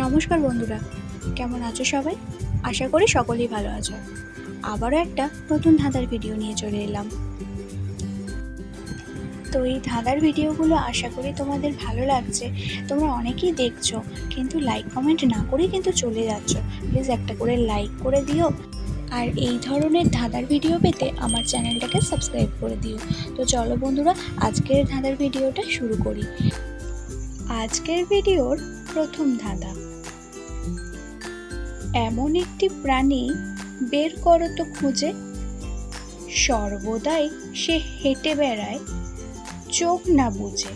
নমস্কার বন্ধুরা, কেমন আছো সবাই? আশা করি সকলেই ভালো আছো। আবারও একটা নতুন ধাঁধার ভিডিও নিয়ে চলে এলাম। তো এই ধাঁধার ভিডিওগুলো আশা করি তোমাদের ভালো লাগছে, তোমরা অনেকেই দেখছ, কিন্তু লাইক কমেন্ট না করেই কিন্তু চলে যাচ্ছ। প্লিজ একটা করে লাইক করে দিও। আর এই ধরনের ধাঁধার ভিডিও পেতে আমার চ্যানেলটাকে সাবস্ক্রাইব করে দিও। তো চলো বন্ধুরা, আজকের ধাঁধার ভিডিওটা শুরু করি। আজকের ভিডিওর প্রথম ধাঁধা। এমন একটি প্রাণী বের করো তো খুঁজে। সর্বদাই সে হেঁটে বেড়ায়, চোখ না বুঝে।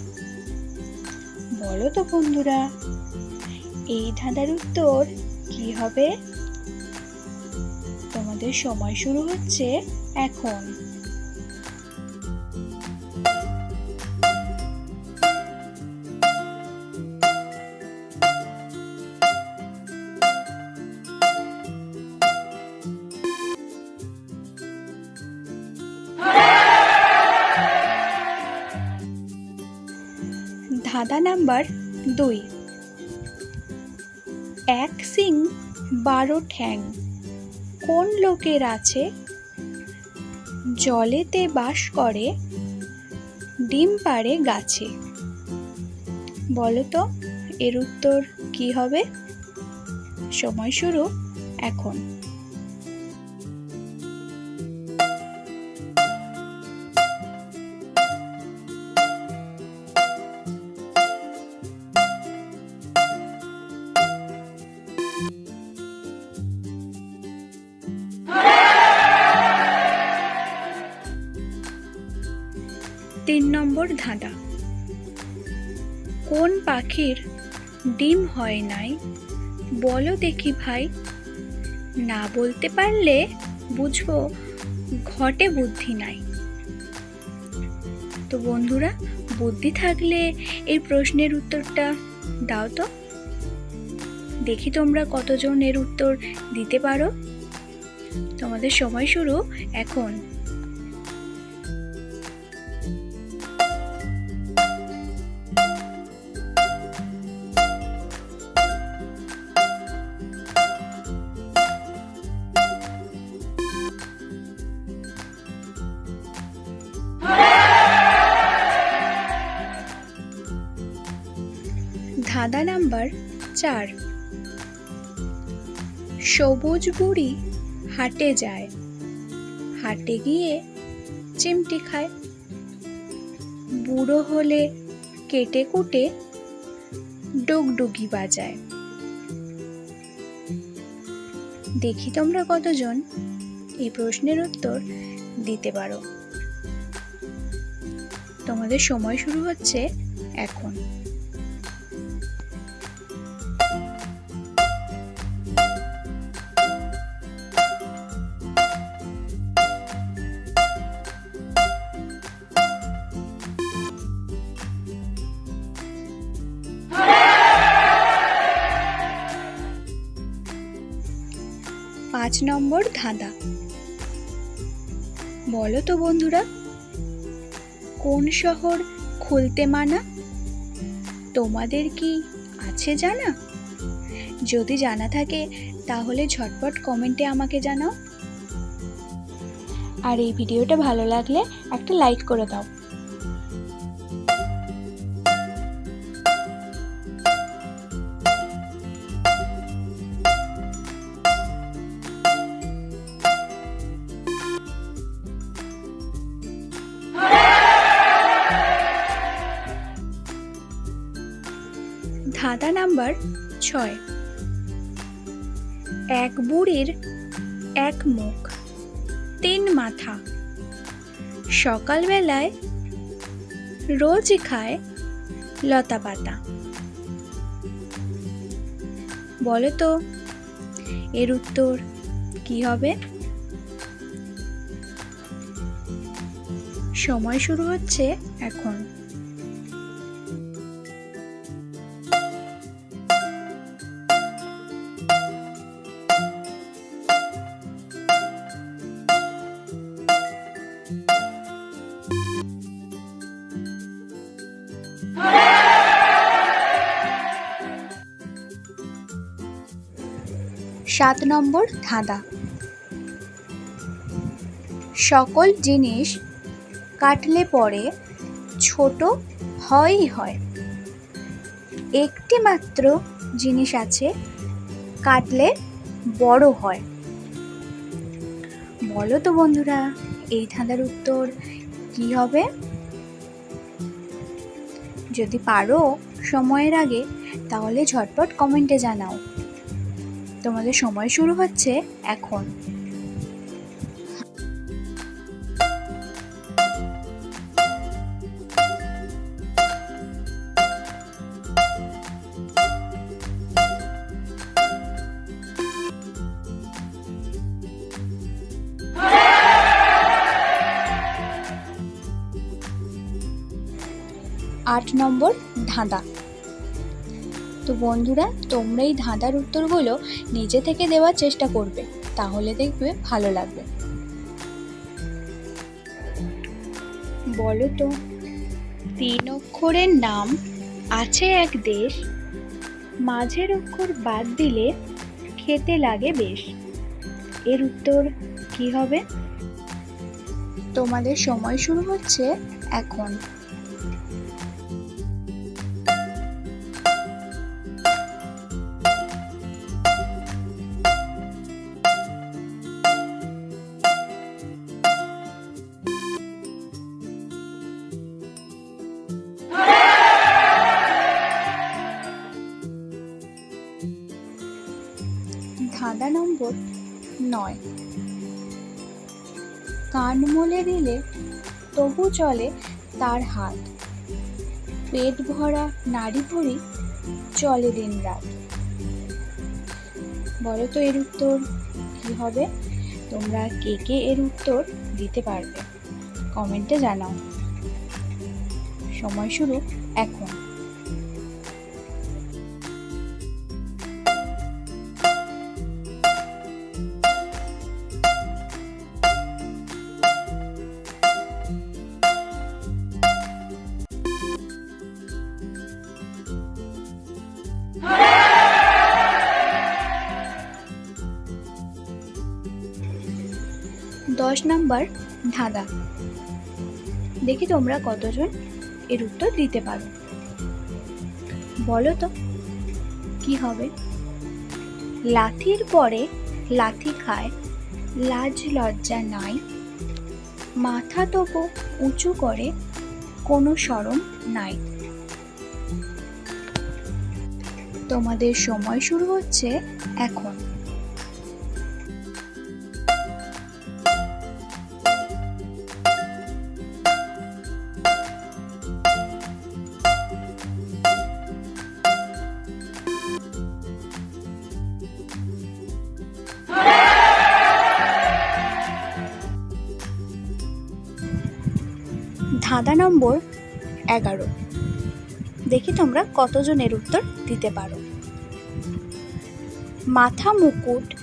বলো তো বন্ধুরা, এই ধাঁধার উত্তর কি হবে? তোমাদের সময় শুরু হচ্ছে এখন। ধাঁধা নাম্বার দুই। এক সিং, বারো ঠ্যাং। কোন লোকের আছে? জলেতে বাস করে, ডিম পাড়ে গাছে। বলো তো এর উত্তর কি হবে? সময় শুরু এখন। তিন ধাঁধা। কোন পাখির ডিম হয় নাই? বলো দেখি ভাই। না বলতে পারলে বুঝব, ঘটে বুদ্ধি নাই। তো বন্ধুরা, বুদ্ধি থাকলে এই প্রশ্নের উত্তরটা দাও তো। দেখি তোমরা কতজন এর উত্তর দিতে পারো। তোমাদের সময় শুরু এখন। ধাঁধা নাম্বার চার। সবুজ বুড়ি হাটে যায়। হাটে গিয়ে চিমটি খায়। বুড়ো হলে কেটে কুটে ডুগডুগি বাজায়। দেখি তোমরা কতজন? এই প্রশ্নের উত্তর দিতে পারো। তোমাদের সময় শুরু হচ্ছে এখন। পাঁচ নম্বর ধাঁধা। বলো তো বন্ধুরা, কোন শহর খুলতে মানা? তোমাদের কি আছে জানা? যদি জানা থাকে, তাহলে ঝটপট কমেন্টে আমাকে জানাও। আর এই ভিডিওটা ভালো লাগলে একটা লাইক করে দাও। ধাঁধা নাম্বার ছয়। এক বুড়ির এক মুখ, তিন মাথা। সকালবেলায় রোজই খায় লতা পাতা। বলো তো, এর উত্তর কি হবে? সময় শুরু হচ্ছে এখন। সাত নম্বর ধাঁধা। সকল জিনিস কাটলে পরে ছোট হয়ই হয়। একটি মাত্র জিনিস আছে, কাটলে বড় হয়। বলো তো বন্ধুরা, এই ধাঁধার উত্তর কি হবে? যদি পারো সময়ের আগে, তাহলে ঝটপট কমেন্টে জানাও। তোমাদের সময় শুরু হচ্ছে এখন। আট নম্বর ধাঁধা। তো বন্ধুরা তোমরা এই ধাঁধার উত্তরগুলো নিজে থেকে দেওয়ার চেষ্টা করবে, তাহলে দেখবে ভালো লাগবে। বলো তো, তিন অক্ষরের নাম আছে এক দেশ, মাঝের অক্ষর বাদ দিলে খেতে লাগে বেশ। এর উত্তর কি হবে? তোমাদের সময় শুরু হচ্ছে এখন। নম্বর নয়। কান মলে দিলে তবু চলে তার হাত। পেট ভরা নাড়ি ভুড়ি চলে দিন রাত। বলো তো এর উত্তর কি হবে? তোমরা কে কে এর উত্তর দিতে পারবে? কমেন্টে জানাও। সময় শুরু এখন। দশ নাম্বার ধাঁধা। দেখি তোমরা কতজন এর উত্তর দিতে পারো। বলো তো কি হবে? লাথির পরে লাথি খায়, লাজ লজ্জা নাই, মাথা তবু উঁচু করে, কোনো সরম নাই। তোমাদের সময় শুরু হচ্ছে এখন। ধাঁধা নম্বর এগারো। দেখি তোমরা কতজনের উত্তর দিতে পারো। মাথা মুকুট,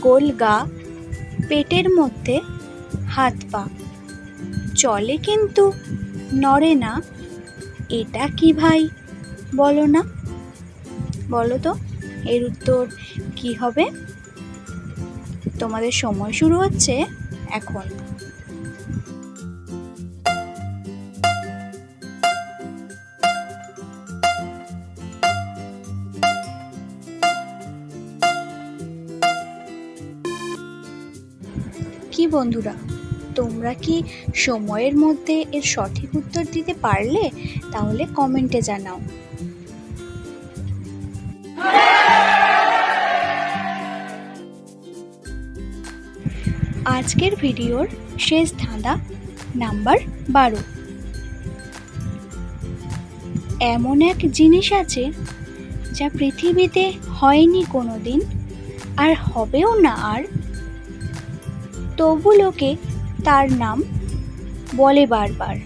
গোল গা, পেটের মধ্যে হাত পা। চলে কিন্তু নড়ে না। এটা কি ভাই? বলো না। বলো তো, এর উত্তর কি হবে? তোমাদের সময় শুরু হচ্ছে এখন। বন্ধুরা, তোমরা কি সময়ের মধ্যে এর সঠিক উত্তর দিতে পারলে তাহলে কমেন্টে জানাও। আজকের ভিডিওর শেষ ধাঁধা নাম্বার বারো। এমন এক জিনিস আছে যা পৃথিবীতে হয়নি কোনো দিন আর হবেও না আর তবু লোকে তার নাম বলে বারবার।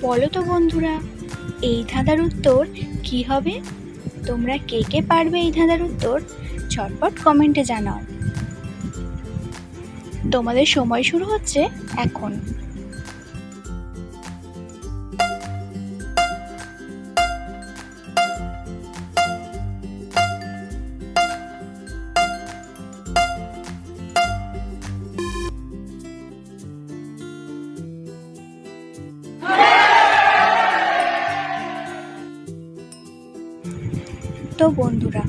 বলো তো বন্ধুরা, এই ধাঁধার উত্তর কি হবে? তোমরা কে কে পারবে এই ধাঁধার উত্তর? ঝটপট কমেন্টে জানাও। তোমাদের সময় শুরু হচ্ছে এখন। তো বন্ধুরা,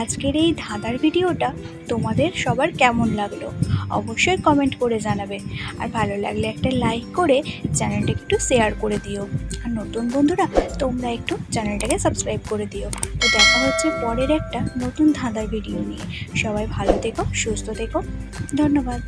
আজকের এই ধাঁধার ভিডিওটা তোমাদের সবার কেমন লাগল অবশ্যই কমেন্ট করে জানাবে। আর ভালো লাগলে একটা লাইক করে চ্যানেলটাকে একটু শেয়ার করে দিও। আর নতুন বন্ধুরা, তোমরা একটু চ্যানেলটাকে সাবস্ক্রাইব করে দিও। তো দেখা হচ্ছে পরের একটা নতুন ধাঁধার ভিডিও নিয়ে। সবাই ভালো থেকো, সুস্থ থেকো। ধন্যবাদ।